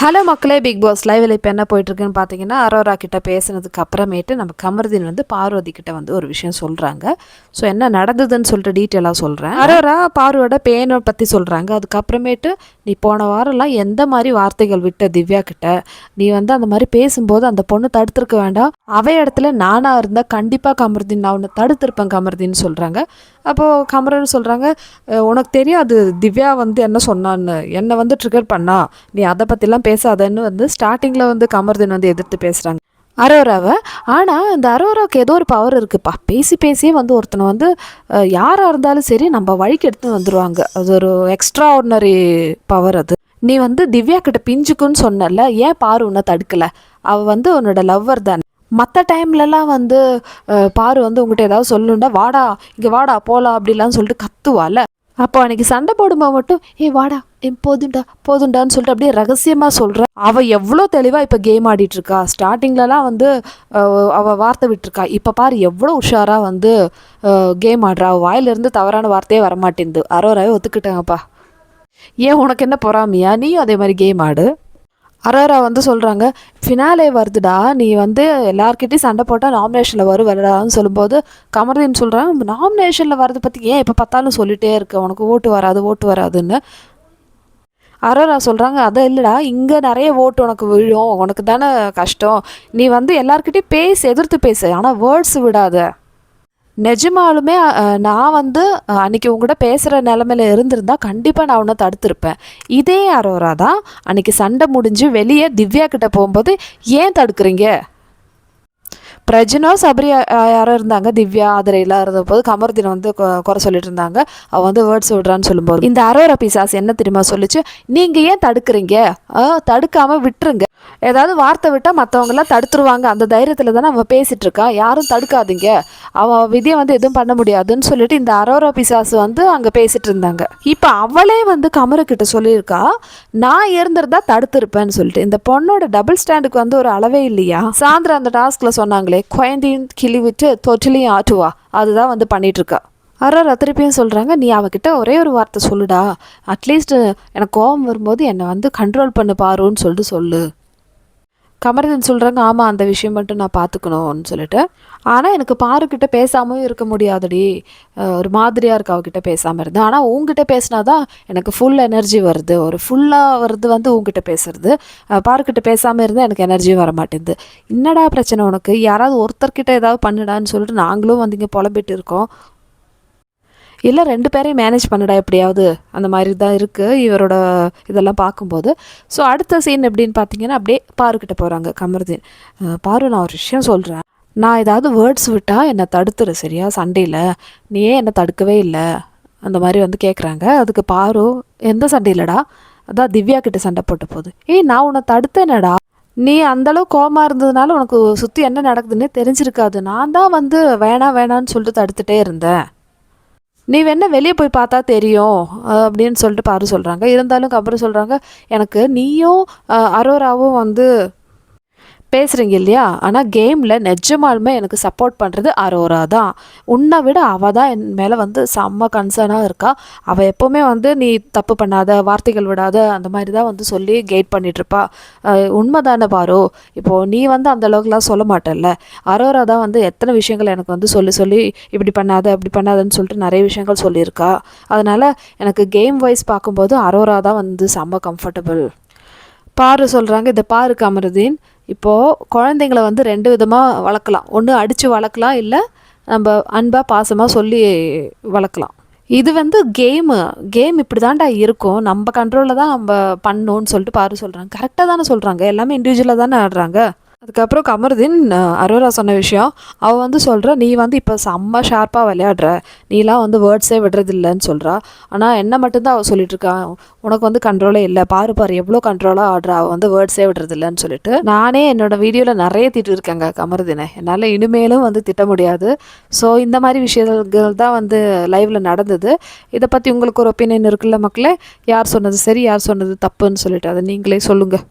Hello மக்களே big pass லைவில் இப்போ என்ன போயிட்டுருக்குன்னு பார்த்தீங்கன்னா அரோரா கிட்ட பேசினதுக்கு அப்புறமேட்டு நம்ம கமர்தீன் வந்து பார்வதி கிட்ட வந்து ஒரு விஷயம் சொல்கிறாங்க ஸோ என்ன நடந்ததுன்னு சொல்லிட்டு டீட்டெயிலாக சொல்கிறேன் அரோரா பார்வோட பேனை பற்றி சொல்கிறாங்க அதுக்கப்புறமேட்டு நீ போன வாரம்லாம் எந்த மாதிரி வார்த்தைகள் விட்ட திவ்யா கிட்ட? நீ வந்து அந்த மாதிரி பேசும்போது அந்த பொண்ணு தடுத்திருக்க வேண்டாம். அவை இடத்துல நானாக இருந்தால் கண்டிப்பாக கமர்தீன் நான் உன்னை தடுத்திருப்பேன் கமர்தீன்னு சொல்கிறாங்க அப்போது கமரன் சொல்கிறாங்க உனக்கு தெரியாது திவ்யா வந்து என்ன சொன்னான்னு? என்னை வந்து ட்ரிகர் பண்ணா? நீ அதை பற்றிலாம் பேசாதன்னு வந்து ஸ்டார்டிங்கில் வந்து கமர்தீன் வந்து எதிர்த்து பேசுகிறாங்க அரோராவை. ஆனால் இந்த அரோராவுக்கு ஏதோ ஒரு பவர் இருக்குப்பா. பேசி பேசியே வந்து ஒருத்தனை வந்து யாராக இருந்தாலும் சரி நம்ம வழிக்கு எடுத்து வந்துடுவாங்க அது ஒரு எக்ஸ்ட்ரா ஆர்டினரி பவர் அது. நீ வந்து திவ்யா கிட்ட பிஞ்சுக்குன்னு சொன்னல ஏன் பாரு உன்னை தடுக்கல? அவள் வந்து உன்னோட லவ்வர் தானே. மற்ற டைம்லலாம் வந்து பாரு வந்து உங்கள்கிட்ட ஏதாவது சொல்லணுண்டா வாடா இங்கே வாடா போகலாம் அப்படிலாம் சொல்லிட்டு கத்துவால அப்போ அன்னைக்கு சண்டை போடும்போது மட்டும் ஏ வாடா என் போதுண்டா போதுண்டான்னு சொல்லிட்டு அப்படியே ரகசியமாக சொல்கிறேன் அவள் எவ்வளோ தெளிவாக இப்போ கேம் ஆடிட்டுருக்கா. ஸ்டார்டிங்லலாம் வந்து அவள் வார்த்தை விட்டுருக்கா. இப்போ பாரு எவ்வளோ உஷாராக வந்து கேம் ஆடுறா. அவள் வாயிலிருந்து தவறான வார்த்தையே வரமாட்டேங்குது. அரோராவே ஒத்துக்கிட்டாங்கப்பா. ஏன் உனக்கு என்ன பொறாமையா? நீயும் அதே மாதிரி கேம் ஆடு. அரோரா வந்து சொல்கிறாங்க ஃபினாலே வருதுடா நீ வந்து எல்லாருக்கிட்டையும் சண்டை போட்டால் நாமினேஷனில் வரும் வரடான்னு சொல்லும்போது கமர்தீன் சொல்கிறாங்க நாமினேஷனில் வரதை பற்றி ஏன் எப்போ பார்த்தாலும் சொல்லிட்டே இருக்க? உனக்கு ஓட்டு வராது ஓட்டு வராதுன்னு. அரோரா சொல்கிறாங்க அதை இல்லைடா இங்கே நிறைய ஓட்டு உனக்கு விழும் உனக்கு தானே கஷ்டம். நீ வந்து எல்லார்கிட்டயும் பேசு எதிர்த்து பேசு ஆனால் வேர்ட்ஸ் விடாத. நிஜமாலுமே நான் வந்து அன்றைக்கி உங்கள்கிட்ட உங்ககிட்ட பேசுகிற நிலமையில இருந்திருந்தா கண்டிப்பாக நான் உன்னை தடுத்திருப்பேன். இதே அரோரா தான் அன்றைக்கி சண்டை முடிஞ்சு வெளியே திவ்யா கிட்டே போகும்போது ஏன் தடுக்கிறீங்க? பிரஜனோ சபரி அஹ், யாரோ இருந்தாங்க. திவ்யா ஆதரையெல்லாம் இருந்தபோது கமர்தினம் வந்து கொ- குறை சொல்லிட்டு இருந்தாங்க. அவள் வந்து வேர்ட்ஸ் விடுறான்னு சொல்லும்போது இந்த அரோரா பிசாஸ் என்ன தெரியுமா சொல்லிச்சு? நீங்கள் ஏன் தடுக்கிறீங்க? தடுக்காமல் விட்டுருங்க. ஏதாவது வார்த்தை விட்டால் மற்றவங்களாம் தடுத்துருவாங்க. அந்த தைரியத்தில் தானே அவன் பேசிகிட்டு இருக்கான் யாரும் தடுக்காதீங்க. அவன் விதியை வந்து எதுவும் பண்ண முடியாதுன்னு சொல்லிட்டு இந்த அரோரா பிசாஸ் வந்து அங்கே பேசிகிட்டு இருந்தாங்க. இப்போ அவளே வந்து கமருக்கிட்ட சொல்லியிருக்கா நான் இருந்திருந்தா தடுத்திருப்பேன்னு சொல்லிட்டு. இந்த பொண்ணோட டபுள் ஸ்டாண்டுக்கு வந்து ஒரு அளவே இல்லையா? சாயந்தரம் அந்த டாஸ்கில் சொன்னாங்களே குழந்தையும் கிளி விட்டு தொட்டிலையும் ஆட்டுவா. அதுதான் வந்து பண்ணிகிட்ருக்கா இருக்கா அரோரா திருப்பியும் சொல்கிறாங்க நீ அவகிட்ட ஒரே ஒரு வார்த்தை சொல்லுடா. அட்லீஸ்ட் எனக்கு கோபம் வரும்போது என்னை வந்து கண்ட்ரோல் பண்ணு பாருன்னு சொல்லிட்டு சொல்லு. கமரதன் சொல்கிறாங்க ஆமாம் அந்த விஷயம் மட்டும் நான் பார்த்துக்கணும்னு சொல்லிட்டு. ஆனால் எனக்கு பாருக்கிட்ட பேசாமல் இருக்க முடியாதடி. ஒரு மாதிரியாக இருக்கு அவகிட்ட பேசாமல் இருந்து. ஆனால் உங்ககிட்ட பேசினா தான் எனக்கு ஃபுல் எனர்ஜி வருது. ஒரு ஃபுல்லாக வருது வந்து உங்ககிட்ட பேசுறது. பாருக்கிட்ட பேசாமல் இருந்தால் எனக்கு எனர்ஜி வர மாட்டேங்குது. என்னடா பிரச்சனை உனக்கு? யாராவது ஒருத்தர்கிட்ட ஏதாவது பண்ணுடான்னு சொல்லிட்டு நாங்களும் வந்து இங்கே புலம்பிட்டு இருக்கோம். இல்லை ரெண்டு பேரையும் மேனேஜ் பண்ணுடா எப்படியாவது. அந்த மாதிரி தான் இருக்குது இவரோட இதெல்லாம் பார்க்கும்போது. ஸோ அடுத்த சீன் எப்படின்னு பார்த்தீங்கன்னா அப்படியே பாருக்கிட்ட போகிறாங்க கமருதீன். பாரு நான் ஒரு விஷயம் சொல்கிறேன் நான் ஏதாவது வேர்ட்ஸ் விட்டால் என்னை தடுத்துரு சரியா? சண்டையில். நீ ஏன் என்னை தடுக்கவே இல்லை? அந்த மாதிரி வந்து கேட்குறாங்க அதுக்கு பாரு எந்த சண்டையிலடா? அதான் திவ்யா கிட்ட சண்டை போட்ட போது ஏய் நான் உன்னை தடுத்தேனடா. நீ அந்தளவு கோமா இருந்ததுனால உனக்கு சுற்றி என்ன நடக்குதுன்னே தெரிஞ்சிருக்காது. நான் தான் வந்து வேணாம் வேணான்னு சொல்லிட்டு தடுத்துட்டே இருந்தேன். நீ வேணா வெளியே போய் பார்த்தா தெரியும் அப்படின்னு சொல்லிட்டு பாரு சொல்கிறாங்க இருந்தாலும் அப்புறம் சொல்கிறாங்க எனக்கு நீயும் அரோராவும் வந்து பேசுகிறீங்க இல்லையா? ஆனால் கேமில் நிஜமாலுமே எனக்கு சப்போர்ட் பண்ணுறது அரோரா தான். உன்னை விட அவள் தான் என் மேலே வந்து செம்ம கன்சர்னாக இருக்கா? அவள் எப்போவுமே வந்து நீ தப்பு பண்ணாத வார்த்தைகள் விடாத அந்த மாதிரி தான் வந்து சொல்லி கெய்ட் பண்ணிகிட்ருப்பா உண்மை தானே பாரு. இப்போது நீ வந்து அந்த அளவுக்குலாம் சொல்ல மாட்டல்ல. அரோரா தான் வந்து எத்தனை விஷயங்கள் எனக்கு வந்து சொல்லி சொல்லி இப்படி பண்ணாத அப்படி பண்ணாதன்னு சொல்லிட்டு நிறைய விஷயங்கள் சொல்லியிருக்கா. அதனால் எனக்கு கேம் வைஸ் பார்க்கும்போது அரோரா தான் வந்து செம்ம கம்ஃபர்டபுள் பாரு சொல்கிறாங்க இதை பாரு கமருதீன். இப்போது குழந்தைங்கள வந்து ரெண்டு விதமாக வளர்க்கலாம். ஒன்று அடித்து வளர்க்கலாம் இல்லை நம்ம அன்பாக பாசமாக சொல்லி வளர்க்கலாம். இது வந்து கேமு. கேம் இப்படி தான்டா இருக்கும். நம்ம கண்ட்ரோலில் தான் நம்ம பண்ணோன்னு சொல்லிட்டு பாரு சொல்கிறாங்க கரெக்டாக தானே சொல்கிறாங்க எல்லாமே இண்டிவிஜுவலாக தானே ஆடுறாங்க. அதுக்கப்புறம் கமருதீன் அரோரா சொன்ன விஷயம். அவள் வந்து சொல்கிறா நீ வந்து இப்போ செம்ம ஷார்ப்பாக விளையாடுற. நீலாம் வந்து வேர்ட்ஸே விடுறதில்லன்னு சொல்கிறா ஆனால் என்ன மட்டும்தான் அவள் சொல்லிட்டுருக்கா. உனக்கு வந்து கண்ட்ரோலே இல்லை. பாரு பாரு எவ்வளோ கண்ட்ரோலாக ஆடுறா. அவள் வந்து வேர்ட்ஸே விடுறதில்லன்னு சொல்லிட்டு. நானே என்னோட வீடியோவில் நிறைய திட்டு இருக்கேங்க கமருதீனை. என்னால் இனிமேலும் வந்து திட்ட முடியாது. ஸோ இந்த மாதிரி விஷயங்கள் தான் வந்து லைவில் நடந்தது. இதை பற்றி உங்களுக்கு ஒரு ஒப்பீனியன் இருக்குல்ல மக்களே? யார் சொன்னது சரி யார் சொன்னது தப்புன்னு சொல்லிட்டு அதை நீங்களே சொல்லுங்கள்